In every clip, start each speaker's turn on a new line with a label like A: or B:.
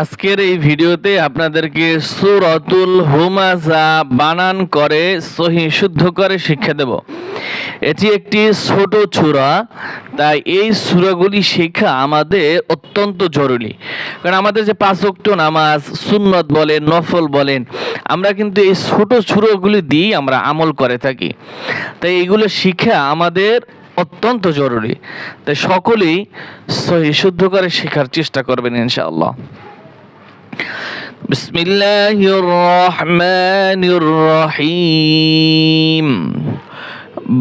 A: আজকের এই ভিডিওতে আপনাদেরকে সুরতুল হুমাজা বানান করে সহি শুদ্ধ করে শিক্ষা দেব। এটি একটি ছোট ছুরা তাই এই সুরাগুলি শেখা আমাদের অত্যন্ত জরুরি। কারণ আমাদের যে পাঁচ ওয়াক্ত নামাজ, সুন্নত বলেন, নফল বলেন, আমরা কিন্তু এই ছোট ছুরোগুলি দিয়েই আমরা আমল করে থাকি। তাই এইগুলো শিক্ষা আমাদের অত্যন্ত জরুরি। তাই সকলেই সহি শুদ্ধ করে শেখার চেষ্টা করবেন ইনশাআল্লাহ। بسم الله الرحمن الرحيم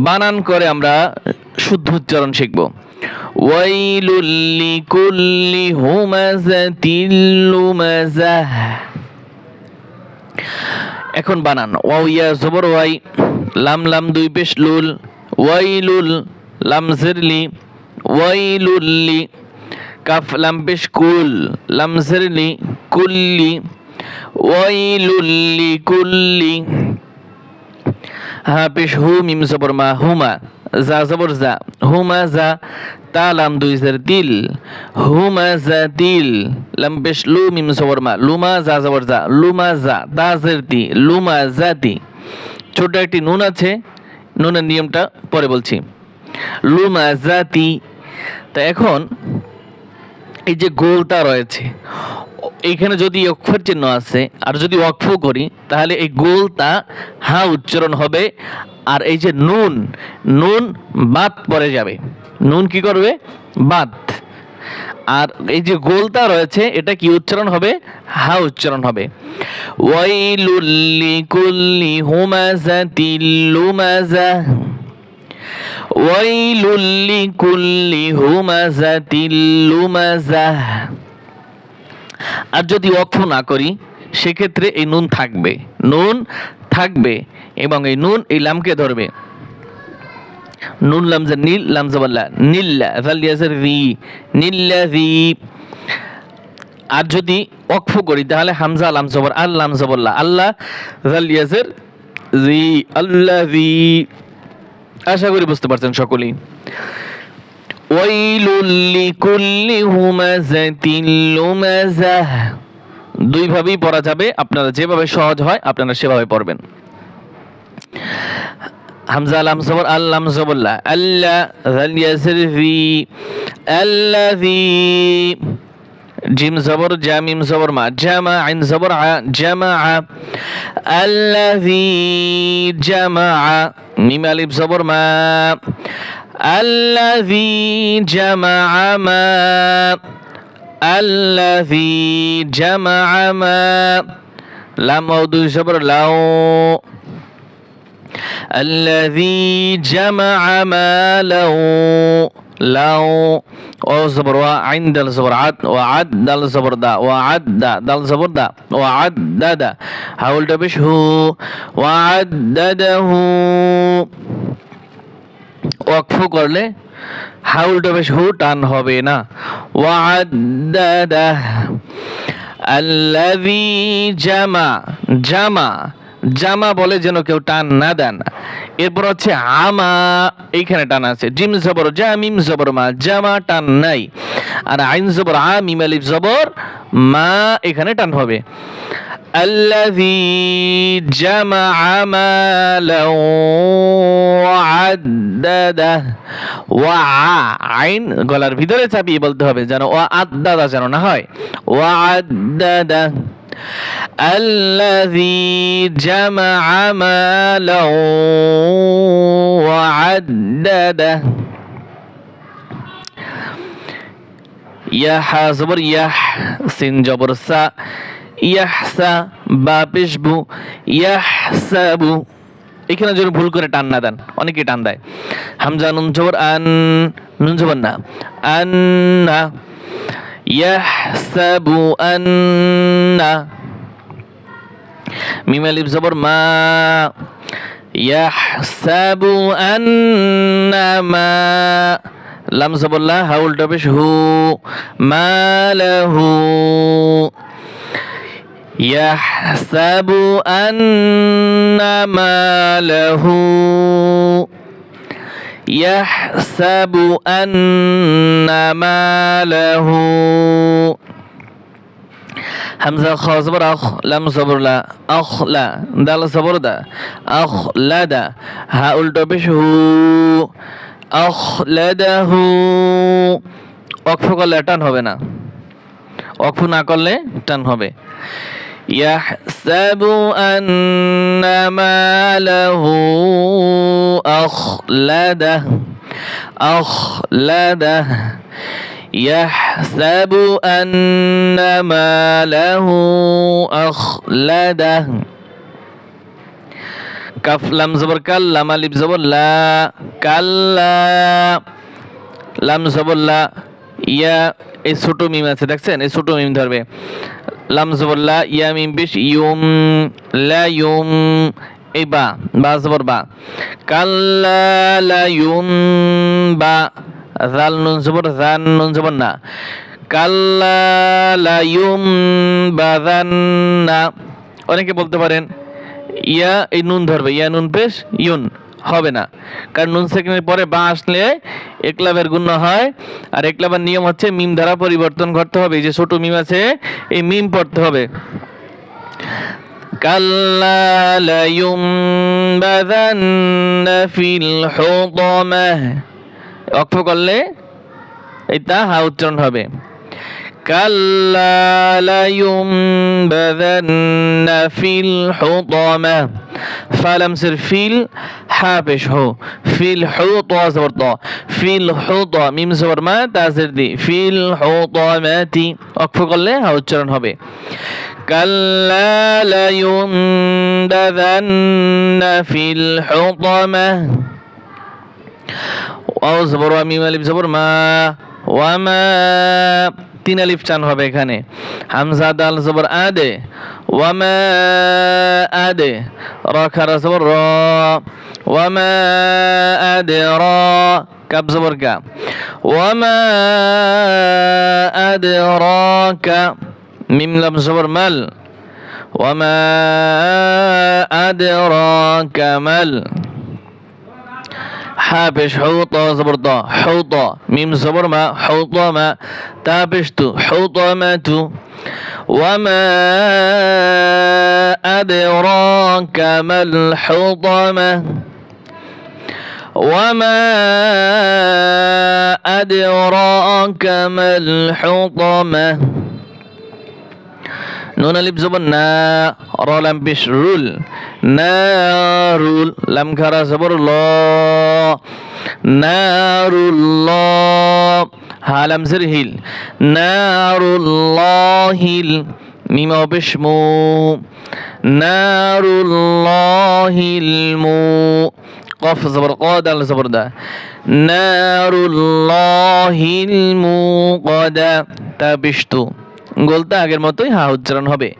A: বানান করে আমরা শুদ্ধ উচ্চারণ শিখব ওয়াইলুল লিকুল্লি হুমাযাতিল লুমাযাহ এখন বানান ওয়াও ইয়া জবর ওয়াই লাম লাম দুই পেশ লুল ওয়াইলুল লাম জিরলি ওয়াইলুল্লি কাফ লাম পেশ কুল, লাম জিরলি কুল্লি ওয়াইলুল্লি কুল্লি। হা, পেশ হু, মিম জবর মা, হুমা, জা জবর জা, হুমা জা, তা লাম দুই জের দিল, হুমা জা দিল। লাম পেশ লু, মিম জবর মা, লুমা যা জবর জা, লুমা জা, তা জের দি, লুমা জাতি ছোট একটি নুন আছে, নুনের নিয়মটা পরে বলছি। লুমা জাতি তা এখন এই যে গোলটা রয়েছে এইখানে যদি অক্ষর চিহ্ন আছে, আর যদি অক্ষ করি, তাহলে এই গোলটা হা উচ্চারণ হবে, আর এই যে নুন নুন বাদ পড়ে যাবে। নুন কি করবে? বাদ। আর এই যে গোলটা রয়েছে, এটা কি উচ্চারণ হবে? হা উচ্চারণ হবে। ওয়াইলুল্লি কুল্লি হুমাজাতিল লুমাজা। ওয়াইলুল্লি কুল্লি হুমাজাতিল লুমাজা আর যদি অক্ষ না করি, সেক্ষেত্রে এই নুন থাকবে। নুন থাকবে এবং এই নুন এই লামকে ধরবে। নুন লামজা নীল লামজাবাল্লা নীল্লা ভালিয়াজের রি নীল্লা রি আর যদি অক্ফ করি, তাহলে হামজা, লাম জবর আল, লাম জবল্লা আল্লাহ ভালিয়াজের রি আল্লাহ আশা করি বুঝতে পারছেন সকলেই। ওয়াইলুল লিকুল্লি হুমাযাতিল লুমাযাহ দুই ভাবেই পড়া যাবে, আপনারা যেভাবে সহজ হয়, আপনারা সেভাবে পড়বেন। হামজা, লাম, জবর আল্লাম জবল্লা আল্লাহ জাল جيم زبر جا ميم زبر ما جمع زبر ع جمع الذي جمع ميم ألف زبر ما. الذي جمع ما. الذي جمع ما. لام أو دو زبر لو الذي جمع ماله লাউ ও জবর ওয়া আইন দাল জবর আদ ও আদ দাল জবর দা ও আদ দা দাল জবর দা ও আদ দা দা হাউলটা বেশ হু ওয়া আদ দা হু ওয়াকফ করলে হাউলটা বেশ হু টান হবে না ওয়া আদ দা আল্লাযী জামা জামা জামা বলে যেন কেউ টান না দেন এরপর হচ্ছে আমা এইখানে টান আছে জিম জবর জা মিম জবর মা জামা টান নাই আর আইন জবর আ মিম আলিফ জবর মা এখানে টান হবে الذي جمع مالا وعدده ওয়া আইন গলার ভিতরে চাপিয়ে বলতে হবে যেন ও আদাদা যেন না হয় ওয়াদাদা الذي جمع مالا وعدده ইয়াহ জবর ইয়াহ সিন জবর সা ইয়াহসা বা পেশবু ইয়াহসাবু এখানে যদি ভুল করে টান না দেন অনেকেই টান দেয় হামজা নুন জবর আন নুন জবর না يحسب أن ميم اللي بزبر ما يحسب أن ما لم زبر لا هول دبش هو ما له يحسب أن ما له يحسب أن ماله হামজা খ জবর আখ লাম জবর লা আখ লা দাল জবর দা আখ লা দা হা উল্টো পেশ হু আখ লা দা হু অক্ষ করলে টান হবে না অক্ষ না করলে টান হবে يحسب أن ماله أخلده أخلده يحسب أن ماله أخلده কাফ লাম জবর কাল লাম আলিফ জবর লা কাল্লা লাম জবর লা ইয়া এই ছোট মিম আছে দেখছেন এই ছোট মিম ধরবে লাম জবর লা ইয়া মিম বিশ ইউম লা ইউম এই বা বা জবর বা। কাল্লা ইউম বা, জাল নুন জবর জান নুন জবর না। কাল্লা লা ইউম না। অনেকে বলতে পারেন, ইয়া, এই নুন ধরবে। ইয়া, নুন পেশ ইউন হবে না। কারণ নুন সেকেন্ডের পরে বা আসলে একলাভের গুণ হয়। আর একলাভের নিয়ম হচ্ছে মিম দ্বারা পরিবর্তন করতে হবে। যে ছোট মিম আছে, এই মিম পড়তে হবে। كلا لينبذن في الحطمة অক্ষ করলে এটা হা উচ্চারণ হবে كلا لينبذن في الحطمة فلم سر فيل حابش هو في الحوطة زبر طا في الحوطة ميم زبر ما تازر دي في الحطمة অক্ষ করলে হা উচ্চারণ হবে كلا لينبذن في الحطمة ওয়াও জবর ওয়া মিম আলিফ জবর মা ওয়া মা তিন আলিফ চান হবে এখানে। হামজা দাল জবর আদে ওয়া মা আদে, র খারা জবর র ওয়া মা আদে র কাব জবর কা ওয়া মা আদে র কা, মিম লাম জবর মাল। ওয়া মা আদে حابش حوطة زبرطة حوطة ميم زبر ما حوطة ما تابشت حوطة ما تو. وما أدراك ما الحطمة وما أدراك ما الحطمة نون لبزبنا رولم بشرول নারুল, লাম খারা সবর ল। নারুল্লাহ হালাম সের হিল। নারুল্লাহিল, মিমা অপেশ মু নারুল্লাহিল মু। কফ জবর, ক, দাল জবর, দা। নারুল্লাহিল মু দা, তা বিষ্টু গোলতা আগের মতোই হা, উচ্চারণ হবে।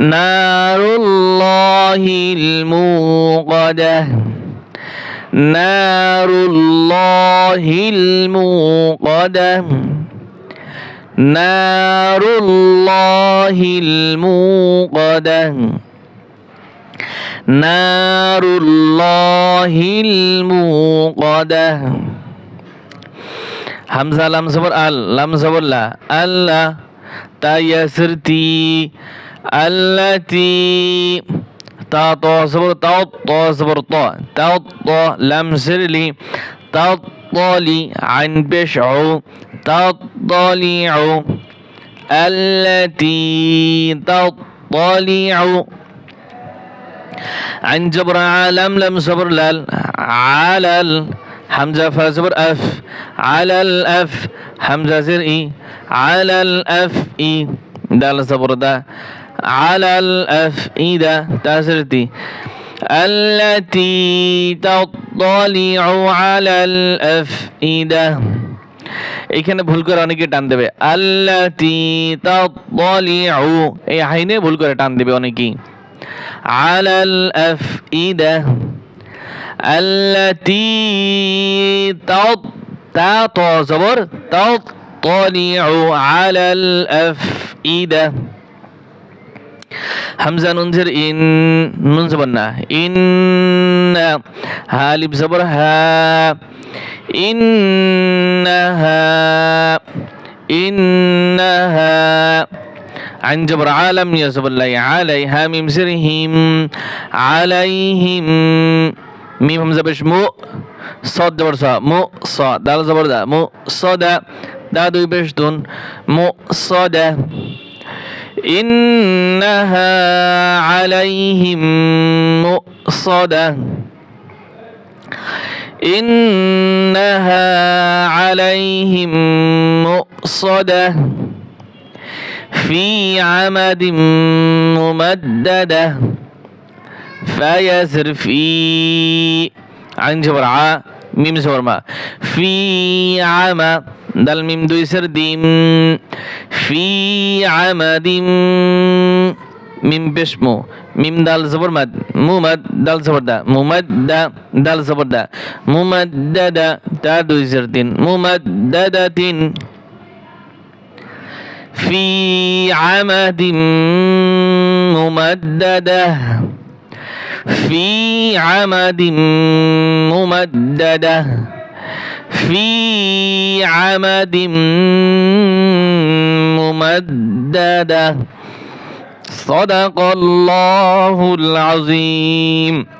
A: نار الله الموقدة. نار الله الموقدة. نار الله الموقدة. نار الله الموقدة. همزة لام صبر آل لام صبر لا. الله تيسرتي التي تا طا صبر تا طا صبر طا تا طا لم سرلي تطلي عن بشعو تطلع التي تطلع عن جبر عالم لم صبر لال على حمزة فصبر أف. على الأف حمزة زر إي. على الأف إي. دال صبر دا. على الأف إي دا تاسرتي التي تطلع على الأفئدة এখানে ভুল করে অনেকে টান দেবে আল্লাতি তাতলিউ এই হাইনে ভুল করে টান দেবে অনেকেই আলাল আফইদা التي تط تعط زبر تطلع على الأفئدة حمزة ننزر إن ننزبنا إن هالب زبر ها إنها إنها عن جبر عالم يزبر الله عليها ميم سرهم عليهم ميم همزة بش مو صاد جبر صا مو صا دال زبر دا مو صدا دا دوي بش دون مو صدا إنها عليهم مؤصدة. إنها عليهم مؤصدة. في عمد ممددة. فيزر في عن جبر ع ميم زبر ما في عمى دال ميم দুই سر দিম في عمد মিম পেশ মু মিম দাল জবর মাদ মুমাদ দাল জবর দা মুমাদ্দা দাল জবর দা মুমাদ্দাদা তা দুই জের তিন মুমাদ্দাদাতিন في عمد ممددة في عمد ممددة في عمد ممددة. صدق الله العظيم.